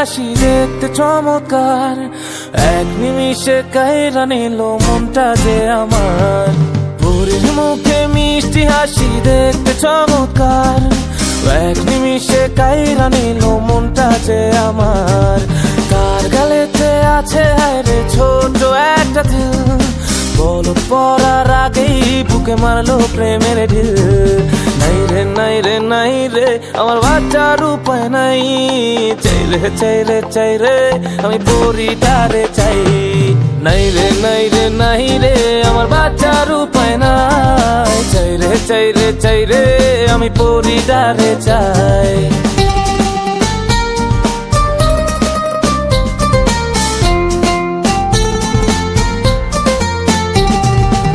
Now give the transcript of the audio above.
হাসি দেখতে চমৎকার। এক নিমিষে কাইরা নিল মনটা যে আমার। পুরীর মুখে মিষ্টি হাসি দেখতে চমৎকার। এক নিমিষে কাইরা নিল মনটা যে আমার। কার গালেতে আছে হায় রে ছোট পড়ার আগেই বুকে মারলো প্রেমের ঢিল। নাই রে নাই রে নাই রে, আমার বাচ্চার উপায় নাই। চাই রে চাই রে চাই রে, আমি পরিটারে চাই। নাই রে নাই রে নাই রে, আমার বাচ্চার উপায় নাই। চাই রে চাই রে চাই রে, আমি পরিটারে চাই।